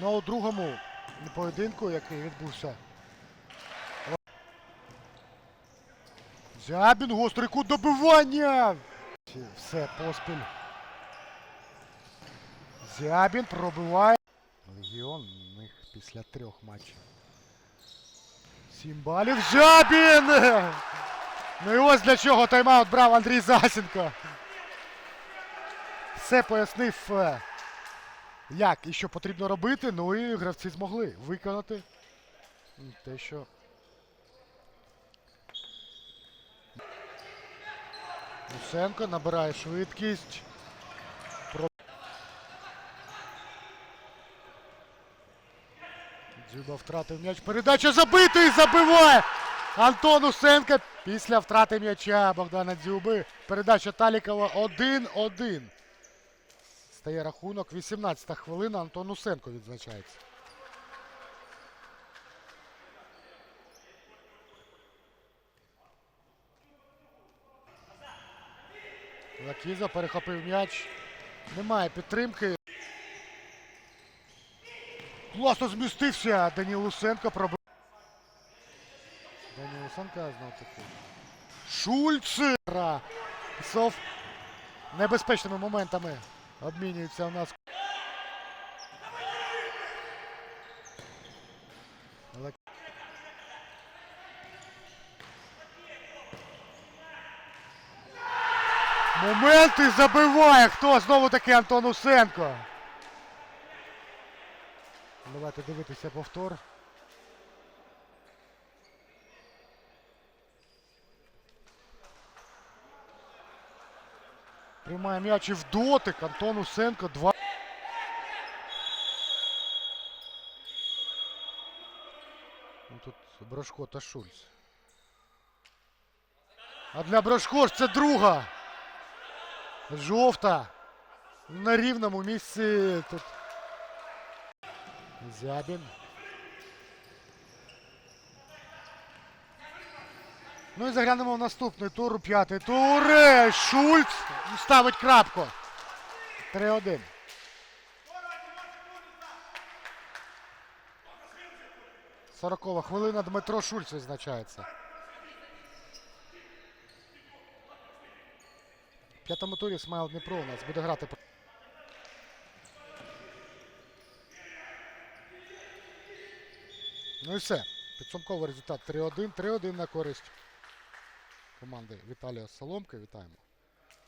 Ну, у другому поєдинку, який відбувся. Зябін, гострий кут добивання! Все, поспіль. Зябін пробиває. Легіон у них після трьох матчів. Сім балів. Зябін! Ну і ось для чого тайм-аут брав Андрій Засінко. Все пояснив, е, як і що потрібно робити. Ну і гравці змогли виконати те, що. Лусенко набирає швидкість. Дзюба втратив м'яч. Передача забитий! Забиває! Антон Усенко після втрати м'яча Богдана Дзюби. Передача Талікова 1-1. Стає рахунок. 18-та хвилина. Антон Усенко відзначається. Лакіза перехопив м'яч. Немає підтримки. Класно змістився. Даніл Лусенко пробив. Даніл Лусенко знов таки. Шульц! Ра. Сов небезпечними моментами обмінюється у нас. Але- Моменти забиває. Хто? Знову таки Антон Усенко. Давайте дивитися повтор. Приймає м'яч і в дотик. Антон Усенко. Два. Ну, Тут Брошко та Шульц. А для Брошко ж це друга. Жовта. На рівному місці тут. Зябін. Ну і заглянемо в наступний тур, п'ятий тур. Е, Шульц ставить крапку. 3-1. Сорокова хвилина Дмитро Шульц відзначається. В п'ятому турі Смайл Дніпро у нас буде грати. Ну і все. Підсумковий результат 3-1. 3-1 на користь команди Віталія Соломки. Вітаємо.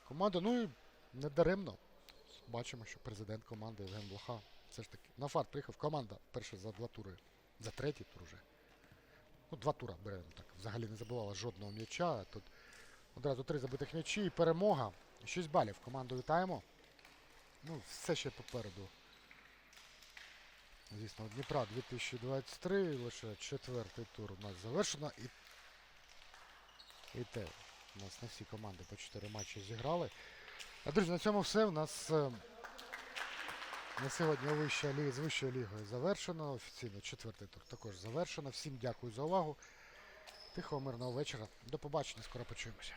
Команда, ну і не даремно. Бачимо, що президент команди Євген Блоха все ж таки на фарт приїхав. Команда перша за два тури. За третій тур вже. Ну, два тура беремо так. Взагалі не забувала жодного м'яча. Тут одразу три забитих м'ячі і перемога. 6 балів. Команду вітаємо. Ну, все ще попереду. Звісно, Дніпра 2023, лише четвертий тур у нас завершено. І, і те, у нас не всі команди по 4 матчі зіграли. А, друзі, на цьому все. У нас е, на сьогодні вища ліга, з вищою лігою завершено. Офіційно четвертий тур також завершено. Всім дякую за увагу. Тихого мирного вечора. До побачення, скоро почуємося.